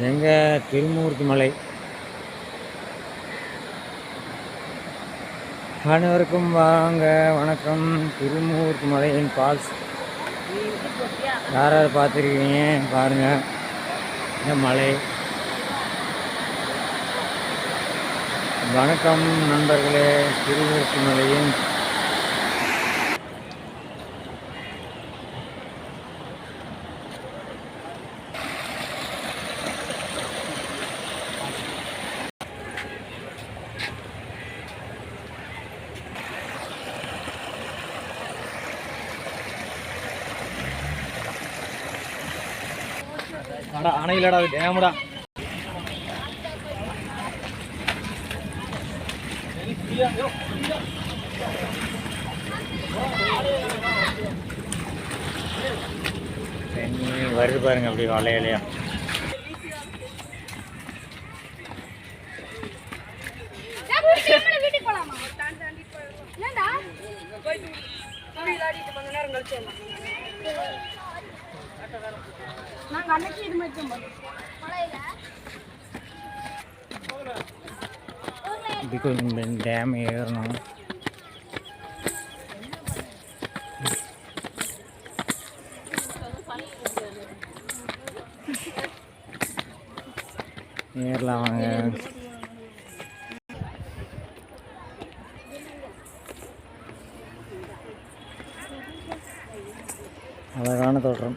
எங்கள் திருமூர்த்தி மலை. அனைவருக்கும் வாங்க வணக்கம். திருமூர்த்தி மலையின் ஃபால்ஸ் யாராவது பார்த்துருக்கீங்க? பாருங்கள் இந்த மலை. வணக்கம் நண்பர்களே. திருமூர்த்தி மலையின் அடா அணை இல்லடா அது டேமுடா வருது பாருங்க அப்படி வளையலையா வீட்டுக்கு போலாமா? ஏண்டா நாங்க அன்னைக்கு இது இந்த டேம் ஏறணும். ஏறலாம் வாங்க. அழகான தோற்றம்.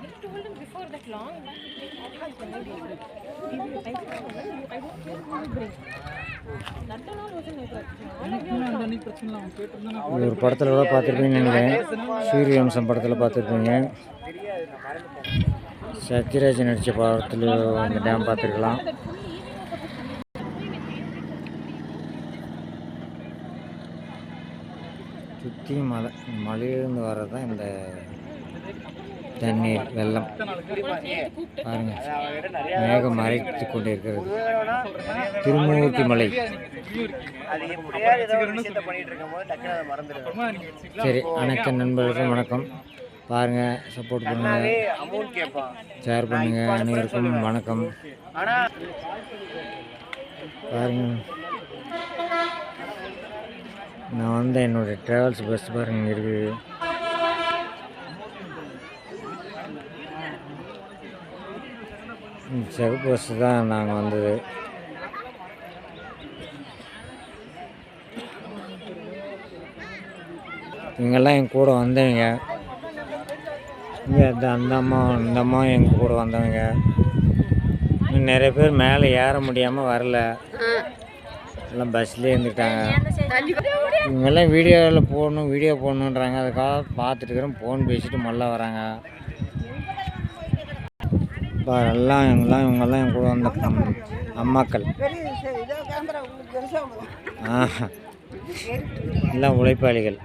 ஐயோ அங்க போய் சும்மா இப்படி தூக்குறோம் ஒரு படத்தில் கூட பார்த்துருப்பீங்க நினைக்கிறேன். சூரியவம்சம் படத்தில் பார்த்துருப்பீங்க. சத்யராஜ் நடித்த படத்தில் அந்த டேம் பார்த்துருக்கலாம். சுற்றி மலை மலையிலிருந்து வர்றது தான் இந்த தண்ணீர் வெள்ளம். பாருங்க. மேகம் மறைத்து கொண்டு இருக்கிறது திருமூர்த்தி மலை சரி அனைத்து நண்பர்களுக்கும் வணக்கம். பாருங்க சப்போர்ட் பண்ணுங்க. ஷேர் பண்ணுங்க. அனைவருக்கும் வணக்கம். பாருங்கள் பாருங்க. நான் வந்து என்னுடைய ட்ராவல்ஸ் பஸ் பாருங்க இருக்குது செகப்பு பஸ் தான் நாங்கள் வந்தது. இங்கெல்லாம் என் கூட வந்தவங்க. இங்கே அந்த அந்த அம்மா இந்த அம்மா எங்கள் கூட வந்தவங்க. இன்னும் நிறைய பேர் மேலே ஏற முடியாமல் வரல. எல்லாம் பஸ்லேயே இருந்துட்டாங்க. இவங்கெல்லாம் வீடியோவில் போடணும் வீடியோ போடணுன்றாங்க. அதுக்காக பார்த்துட்டுக்கிறோம் ஃபோன் பேசிட்டு மொல்ல வராங்க. எல்லாம் இவங்கெல்லாம் இவங்கெல்லாம் என் கூட வந்த அம்- அம்மாக்கள். ஆஹா. எல்லாம் உழைப்பாளிகள்.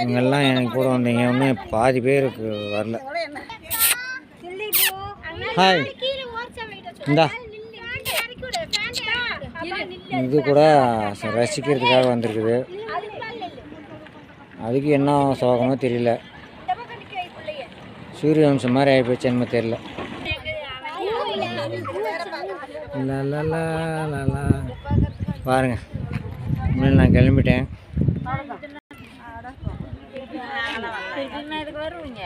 இவங்கெல்லாம் எனக்கு கூட வந்தீங்க. ஒன்றும் பாதி பேருக்கு வரல. ஹாய் இந்தா. இது கூட ரசிக்கிறதுக்காக வந்திருக்குது. அதுக்கு என்ன சோகமோ தெரியல. சூரிய வம்சம் மாதிரி ஆகிப்போச்சு என்னமோ தெரியல. பாருங்க. இன்னும் நான் கிளம்பிட்டேன். வருவீங்க